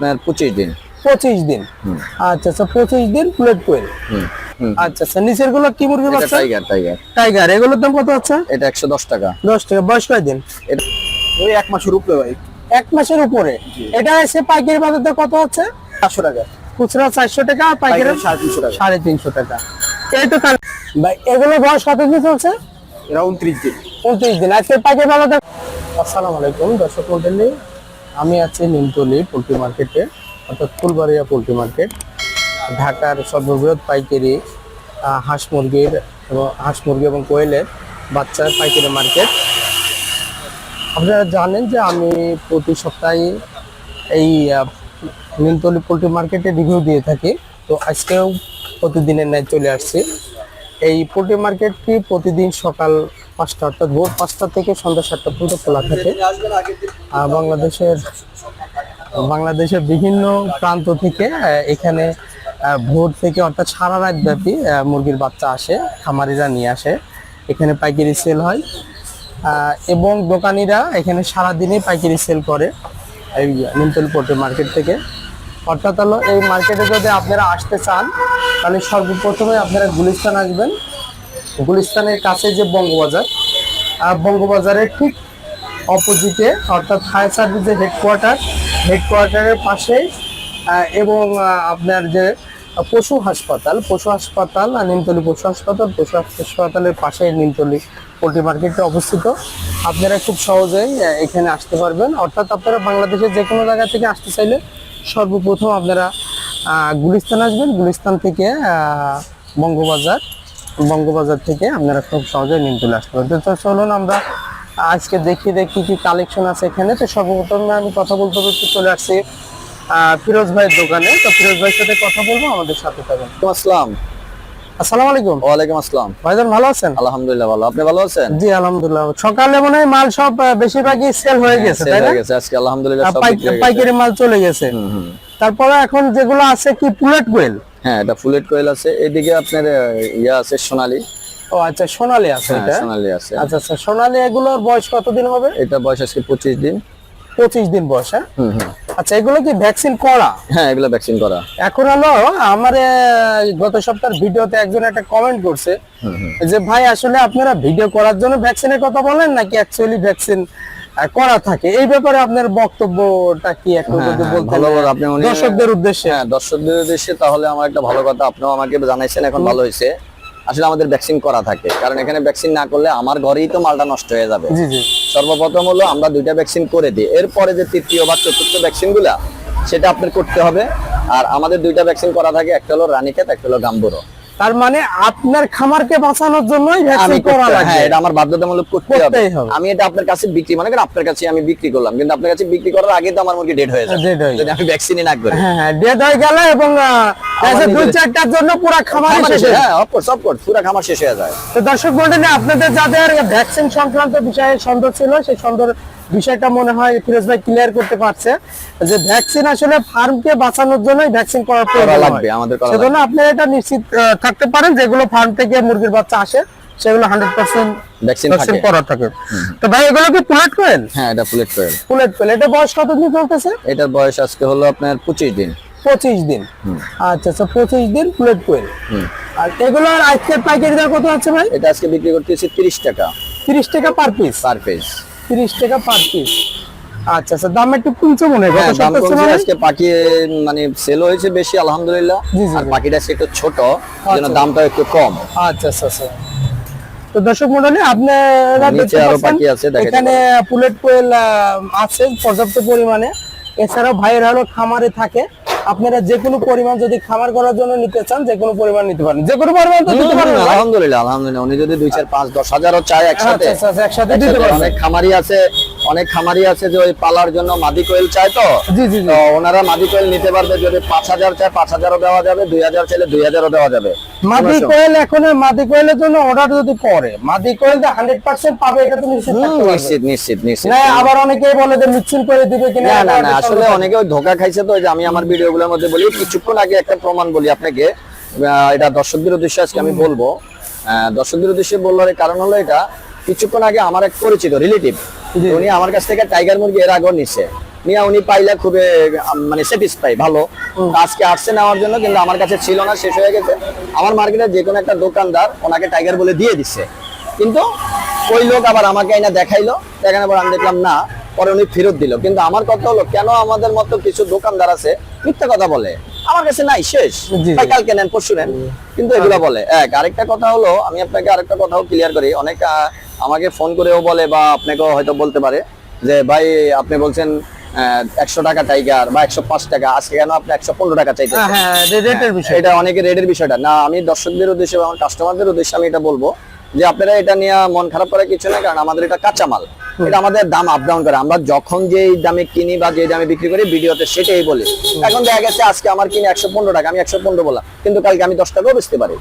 আপনার পঁচিশ দিন। পঁচিশ দিন। আচ্ছা আচ্ছা পঁচিশ দিন প্লেট কোয়েল আচ্ছা আচ্ছা নিচেরগুলো কি মুরগির এটা বাচ্চা টাইগার টাইগার টাইগার এগুলোর দাম কত আছে? এটা একশো দশ টাকা। দশ টাকা। বয়স কয় দিন ওই এক মাসের উপরে ভাই। এক মাসের উপরে। এটা এসে পাইকারি বাজার কত আছে? চারশো টাকা। খুচরা চারশো টাকা আর পাইকারি পাইকারি সাড়ে তিনশো টাকা। সাড়ে তিনশো টাকা। এই তো ভাই এগুলো বয়স কত দিন চলছে? এরা উনত্রিশ দিন। উনত্রিশ দিন। আজকে পাইকারি বাজার আসসালামু আলাইকুম দর্শক মন্ডলী। আমি আছি নিমতলি পোলট্রি মার্কেটে অর্থাৎ ফুলবাড়িয়া পোলট্রি মার্কেট ঢাকার সর্ববৃহৎ পাইকারি হাঁস মুরগির এবং হাঁস মুরগি এবং কোয়েলের বাচ্চার পাইকারি মার্কেট আপনারা জানেন যে আমি প্রতি সপ্তাহে এই নিমতলি পোলট্রি মার্কেটে রিভিউ দিয়ে থাকি। তো আজকেও প্রতিদিনের ন্যায় চলে আসছি। এই পোলট্রি মার্কেটটি প্রতিদিন সকাল পাঁচটা, অর্থাৎ ভোর পাঁচটা থেকে সন্ধ্যা সাতটা পর্যন্ত খোলা থাকে। আর বাংলাদেশের বাংলাদেশের বিভিন্ন প্রান্ত থেকে এখানে ভোর থেকে অর্থাৎ সারা রাত ব্যাপী মুরগির বাচ্চা আসে, খামারিরা নিয়ে আসে। এখানে পাইকারি সেল হয়। এবং দোকানিরা এখানে সারাদিনই পাইকারি সেল করে, এই নিমতলি মার্কেট থেকে। অর্থাৎ হলো এই মার্কেটে যদি আপনারা আসতে চান, তাহলে সর্বপ্রথমে আপনারা গুলিস্তান আসবেন। গুলিস্তানের কাছে যে বঙ্গবাজার বঙ্গবাজারের ঠিক অপোজিটে, অর্থাৎ ফায়ার সার্ভিসের হেডকোয়ার্টার হেডকোয়ার্টারের পাশে এবং আপনার যে পশু হাসপাতাল পশু হাসপাতাল আর নিমতলি পশু হাসপাতাল, পশু হাসপাতালের পাশে নিমতলি পোল্ট্রি মার্কেটে অবস্থিত। আপনারা খুব সহজেই এখানে আসতে পারবেন। অর্থাৎ আপনারা বাংলাদেশের যে কোনো জায়গা থেকে আসতে চাইলে সর্বপ্রথম আপনারা গুলিস্তান আসবেন। গুলিস্তান থেকে বঙ্গবাজার বঙ্গবাজার থেকে আপনারা খুব সহজে নিন তুলে আসতে পারবেন। তো চলুন আমরা আজকে দেখি দেখি কি কালেকশন আছে এখানে। তো সর্বপ্রথমে আমি কথা বলতে বলতে চলে আসছি ফিরোজ ভাইয়ের দোকানে। তো ফিরোজ ভাইয়ের সাথে কথা বলব, আমাদের সাথে থাকবেন আসসালাম। আসসালামু আলাইকুম। ওয়ালাইকুম আসসালাম। ভাইজান ভালো আছেন? আলহামদুলিল্লাহ ভালো। আপনি ভালো আছেন? জি আলহামদুলিল্লাহ। সকালে মনে হয় মাল সব বেশিরভাগই সেল হয়ে গেছে তাই না? গেছে। আজকে আলহামদুলিল্লাহ সব পাই- বিক্রি গেছে। পাইকারি মাল চলে গেছে। তারপরে এখন যেগুলো আছে কি পুলেট কোয়েল? হ্যাঁ এটা ফুলেট কোয়েল আছে। এদিকে আপনার ইয়া আছে সোনালী। ও আচ্ছা সোনালি আছে হ্যাঁ এটা? সোনালী আছে। আচ্ছা আচ্ছা সোনালি এগুলোর বয়স কতদিন হবে? এটা বয়স আজকে পঁচিশ দিন। পঁচিশ দিন বয়স হ্যাঁ? আচ্ছা এগুলো কি ভ্যাকসিন করা? হ্যাঁ এগুলো ভ্যাকসিন করা। এখন হলো আমার গত সপ্তাহের ভিডিওতে একজন একটা কমেন্ট করছে যে ভাই আসলে আপনারা ভিডিও করার জন্য ভ্যাকসিনের কথা বলেন নাকি অ্যাকচুয়ালি ভ্যাকসিন করা থাকে? এই ব্যাপারে আপনার বক্তব্যটা কি একটু হ্যাঁ, যদি হ্যাঁ, বলতেন? দর্শকদের উদ্দেশ্যে। হ্যাঁ দর্শকদের উদ্দেশ্যে তাহলে আমার একটা ভালো কথা আপনিও আমাকে জানাইছেন এখন ভালো হয়েছে আসলে আমাদের ভ্যাকসিন করা থাকে। কারণ এখানে ভ্যাকসিন না করলে আমার ঘরেই তো মালটা নষ্ট হয়ে যাবে। সর্বপ্রথম হলো আমরা দুইটা ভ্যাকসিন করে দিই। এরপরে যে তৃতীয় বা চতুর্থ ভ্যাকসিনগুলা সেটা আপনার করতে হবে। আর আমাদের দুইটা ভ্যাকসিন করা থাকে একটা হলো রানিক্ষেত একটা হলো গাম্বুরো। তার মানে আপনার খামারকে বাঁচানোর জন্যই ভ্যাকসিন করা লাগে হ্যাঁ এটা আমার বাধ্যতামূলক করতে হবে। আমি এটা আপনার কাছে বিক্রি মনে করেন আপনার কাছে আমি বিক্রি করলাম কিন্তু আপনার কাছে বিক্রি করার আগে তো আমার মুরগি ডেড হয়ে যাবে Dead হয়ে যদি আমি ভ্যাকসিনই না করি। হ্যাঁ ডেড হয়ে গেল এবং দুই চারটার জন্য পুরো খামার শেষ হ্যাঁ অফকোর্স অফকোর্স পুরো খামার শেষ হয়ে যায়। তো দর্শক মন্ডলী আপনাদের যাদের ভ্যাকসিন সংক্রান্ত বিষয়ে সন্দেহ ছিল সেই সন্দেহ বিষয়টা মনে হয় ফিরোজ ভাই ক্লিয়ার করতে পারছে যে ভ্যাকসিন আসলে ফার্মকে বাঁচানোর জন্যই ভ্যাকসিন করার প্রয়োজন লাগবে, আমাদের সেজন্য আপনি এটা নিশ্চিত থাকতে পারেন যেগুলো ফার্ম থেকে মুরগির বাচ্চা আসে সেগুলো হান্ড্রেড পার্সেন্ট ভ্যাকসিন করা থাকে। তো ভাই এগুলো কি পুলেট কোয়েল হ্যাঁ এটা ফুলেট কোয়েল পুলেট কোয়েল এটা বয়স কতদিন চলতেছে? এটার বয়স আজকে হলো আপনার পঁচিশ দিন। পঁচিশ দিন। আচ্ছা আচ্ছা পঁচিশ দিন পুলেট কোয়েল আর এগুলোর আজকের পাইকারি দাম কত আছে ভাই? এটা আজকে বিক্রি করতেছি তিরিশ টাকা। তিরিশ টাকা পার পিস পার পিস তিরিশ টাকা পার পিস আচ্ছা আচ্ছা দাম একটু কমছে মনে হয় হ্যাঁ দাম কমছে। আজকে পাখি মানে সেল হয়েছে বেশি আলহামদুলিল্লাহ। আর পাখিটা একটু ছোট যেন আচ্ছা। দামটা একটু কম। আচ্ছা আচ্ছা আচ্ছা। তো দর্শক মন্ডলী আপনারা এখানে পুলেট কোয়েল আছে পর্যাপ্ত পরিমাণে। এছাড়াও ভাইয়ের হলো খামারে থাকে। আপনারা যে কোনো পরিমাণ যদি খামার করার জন্য নিতে চান যে কোনো পরিমাণ নিতে পারেন। যে কোনো পরিমাণ তো দিতে পারেন আলহামদুলিল্লাহ আলহামদুলিল্লাহ। উনি যদি দুই চার পাঁচ দশ হাজারও চায় একসাথে আচ্ছা আচ্ছা আচ্ছা, একসাথে দিতে পারেন অনেক খামারি আছে অনেক খামারি আছে যে ওই পালার জন্য মাদি কোয়েল চায় তো। জি জি ওনারা মাদি কোয়েল নিতে পারবে যদি পাঁচ হাজার চায় পাঁচ হাজারও দেওয়া যাবে দুই হাজার চাইলে দুই হাজারও দেওয়া যাবে। মাদি কোয়েল এখন মাদি কোয়েলের জন্য অর্ডার যদি করে মাদি কোয়েল হান্ড্রেড পার্সেন্ট পাবে এটা তো নিশ্চিত হুম, থাকতে পারবে। নিশ্চিত নিশ্চিত নিশ্চিত। না আবার অনেকেই বলে যে মিক্সিং করে দিবে কিনা না না এটা না একটা আসলে অনেকে ওই ধোকা খাইছে তো যে আমি আমার ভিডিও গুলোর মধ্যে বলি কিছুক্ষণ আগে একটা প্রমাণ বলি আপনাকে। এটা দর্শকদের উদ্দেশ্যে আজকে আমি বলব। দর্শকদের উদ্দেশ্যে বলার কারণ হলো এটা কিছুক্ষণ আগে আমার এক পরিচিত রিলেটিভ উনি আমার কাছ থেকে টাইগার মুরগি এর আগেও নিচ্ছে নিয়ে উনি পাইলে খুবই মানে স্যাটিসফাই ভালো। আজকে আসছে নেওয়ার জন্য কিন্তু আমার কাছে ছিল না শেষ হয়ে গেছে। আমার মার্কেটে যে কোনো একটা দোকানদার ওনাকে টাইগার বলে দিয়ে দিচ্ছে কিন্তু ওই লোক আবার আমাকে এনে দেখাইলো দেখানোর পর আমি দেখলাম না পরে উনি ফেরত দিল। কিন্তু আমার কথা হলো কেন আমাদের মতো কিছু দোকানদার আছে মিথ্যা কথা বলে? আমার কাছে নাই শেষ। ভাই কালকে নেন পরশু নেন। কিন্তু এগুলো বলে। এক আরেকটা কথা হলো আমি আপনাকে আরেকটা কথাও ক্লিয়ার করি। অনেক আমাকে ফোন করেও বলে বা আপনাকেও হয়তো বলতে পারে যে ভাই আপনি বলছেন একশো টাকা টাইগার বা একশো পাঁচ টাকা আজকে কেন আপনি একশো পনেরো টাকা চাইতেছেন? হ্যাঁ রেটের বিষয় এটা অনেকে রেডের বিষয়টা। না আমি দর্শকদের উদ্দেশ্যে এবং কাস্টমারদের উদ্দেশ্যে আমি এটা বলব যে আপনারা এটা নিয়ে মন খারাপ করার কিছু না কারণ আমাদের এটা কাঁচামাল। এটা আমাদের দাম আপ ডাউন করে। আমরা যখন যে দামে কিনি বা যে দামে বিক্রি করি ভিডিওতে সেটাই বলি। এখন দেখা গেছে আজকে আমার কিনে একশো পনেরো টাকা আমি একশো পনেরো বললাম। কিন্তু কালকে আমি দশ টাকাও বেচতে পারি।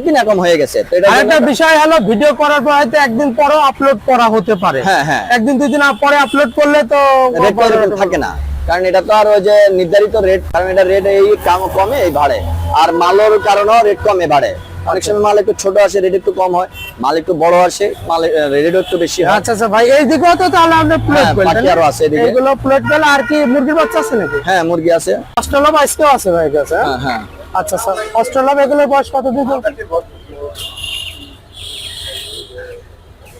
কিনা কম হয়ে গেছে। আরেকটা বিষয় হলো ভিডিও করার পর হয়তো একদিন পরও আপলোড করা হতে পারে। হ্যাঁ, হ্যাঁ। একদিন দুই দিন পরে আপলোড করলে তো থাকে না। কারণ এটা তো আর ওই যে নির্ধারিত রেট কারণ এটা রেট এই কাম- কমে এই বাড়ে। আর মালের কারণেও রেট কমে বাড়ে। অনেক সময় মাল একটু ছোট আসে রেট একটু কম হয় মাল একটু বড় আসে মাল রেটও একটু বেশি হয়। আচ্ছা আচ্ছা ভাই এই দিকেও তো তাহলে আপনি প্লেট হ্যাঁ, করলেন বাকি আরও আছে এদিকে। এগুলো প্লেট গেলে আর কি মুরগির বাচ্চা আছে নাকি? হ্যাঁ মুরগি আছে। অস্ট্রেলিয়া আজকেও আছে ভাই কাছে হ্যাঁ? হ্যাঁ আচ্ছা স্যার অস্ট্রেলিয়া এগুলোর বয়স কতদিন চলছে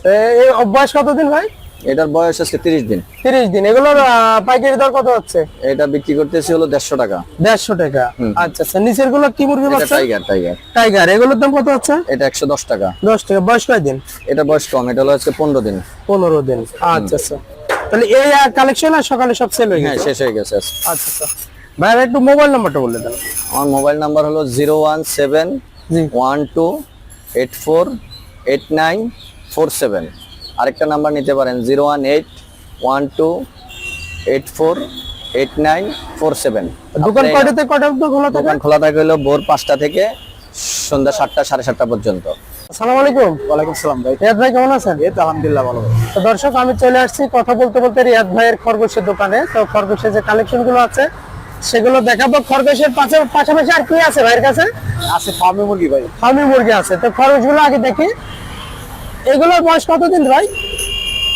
এ- এই বয়স কতদিন ভাই? এটার বয়স আজকে 30 দিন। 30 দিন। এগুলোর পাইকারি দর কত হচ্ছে? এটা বিক্রি করতেছি হলো 150 টাকা। 150 টাকা। আচ্ছা, আচ্ছা। স্যার নিচেরগুলো কি মুরগি টাইগার টাইগার টাইগার এগুলোর দাম কত হচ্ছে? এটা 110 টাকা। 10 টাকা। বয়স কয় দিন এটা বয়স কম। এটা হলো আজকে 15 দিন। 15 দিন। আচ্ছা স্যার তাহলে এই কালেকশন আর সকালে সব সেল হয়ে হ্যাঁ, গেছে? শেষ হয়ে গেছে আচ্ছা, আচ্ছা। স্যার ভাই একটু মোবাইল নাম্বারটা বলে দেন। আমার মোবাইল নাম্বার হলো 017 12 84 89 47 আরেকটা নাম্বার নিতে পারেন zero one eight one two eight four eight nine four seven. দোকান কয়টাতে কয়টা অবধি খোলা থাকে? দোকান খোলা থাকে হলো ভোর পাঁচটা থেকে সন্ধ্যা সাতটা সাড়ে সাতটা পর্যন্ত। আসসালামু আলাইকুম। ওয়ালাইকুম সালাম ভাই। রিয়াদ ভাই কেমন আছেন? এই তো আলহামদুলিল্লাহ ভালো। তো দর্শক আমি চলে আসছি কথা বলতে বলতে রিয়াদ ভাইয়ের খরগোশের দোকানে। তো খরগোশের যে কালেকশনগুলো আছে সেগুলো দেখাবো। খরগোশের পাশে পাশাপাশি আর কি আছে ভাইয়ের কাছে? আছে ফার্মে মুরগি ভাই। ফার্মি মুরগি আছে। তো খরগোশগুলো আগে দেখি। এগুলোর বয়স কতদিন ভাই?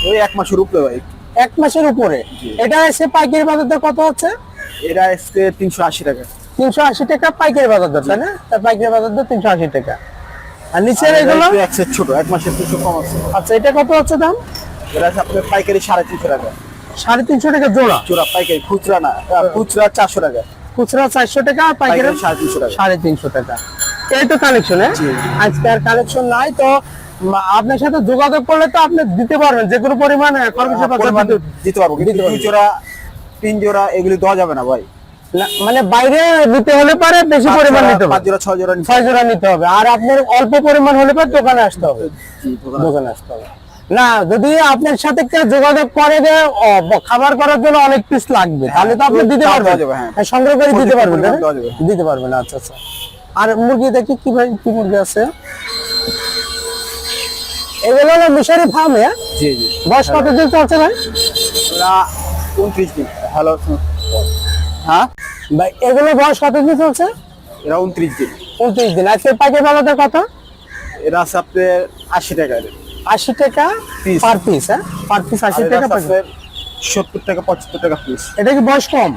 ওই এক মাসের উপরে ভাই। এক মাসের উপরে। এটা এসে পাইকারি বাজার দর কত হচ্ছে? এটা আজকে তিনশো আশি টাকা। তিনশো আশি টাকা পাইকারি বাজার দর তাই না? পাইকারি বাজার দর তিনশো আশি টাকা। আর নিচের এগুলো? একটু ছোট এক মাসের তিনশো কম আছে। আচ্ছা এটা কত হচ্ছে দাম? এটা আপনার পাইকারি সাড়ে তিনশো টাকা। সাড়ে তিনশো টাকা জোড়া? চোরা পাইকারি খুচরা না আহ, খুচরা চারশো টাকা। খুচরা চারশো টাকা আর পাইকারি সাড়ে তিনশো টাকা। সাড়ে তিনশো টাকা। এই তো কালেকশন হ্যাঁ? আজকে আর কালেকশন নাই তো আপনার সাথে যোগাযোগ করলে তো আপনি দিতে পারবেন যে কোনো পরিমাণ খরগোশের দিতে- পারব কিন্তু জোড়া তিন জোড়া। এগুলি দেওয়া যাবে না ভাই। মানে বাইরে নিতে হলে পারে বেশি পরিমাণ নিতে পাঁচ হবে জোড়া ছয় জোড়া ছয় জোড়া নিতে হবে। আর আপনার অল্প পরিমাণ হলে পরে দোকানে আসতে হবে। দোকানে। আসতে হবে। না যদি আপনার সাথে কেউ যোগাযোগ করে যে খাবার করার জন্য অনেক পিস লাগবে তাহলে তো আপনি দিতে পারবেন। হ্যাঁ। হ্যাঁ, সংগ্রহ করে দিতে পারবেন। দিতে পারবেন আচ্ছা আচ্ছা। আর মুরগি দেখি কি ভাই কি মুরগি আছে? এগুলো হলো মিশরি ফার্ম হ্যাঁ? জি জি। বয়স কত দিন চলছে ভাই? উনত্রিশ দিন। হ্যালো হ্যাঁ? ভাই এগুলো বয়স কত দিন চলছে? এরা উনত্রিশ দিন। উনত্রিশ দিন। আজকে পাইকারি বাজারটা কত? এরা আছে আপনার আশি টাকা আশি টাকা. পার পিস হ্যাঁ? পার পিস আশি টাকা সত্তর টাকা পঁচাত্তর টাকা পিস এটা কি বয়স কম?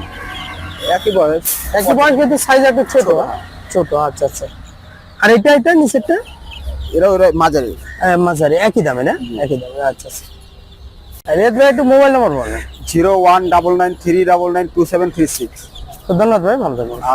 একই বয়স। একটু বয়স কিন্তু সাইজ একটু ছোট। ছোট আচ্ছা আচ্ছা। আর এটা এটা নিচেরটা? এরা ওরা মাঝারি। মাঝারি একই দামে না? একই দামে আচ্ছা আচ্ছা। রেড ভাই একটু মোবাইল নাম্বার বলেন। Zero one double nine three double nine two seven three six. তো ধন্যবাদ ভাই ভালো থাকবেন। আচ্ছা।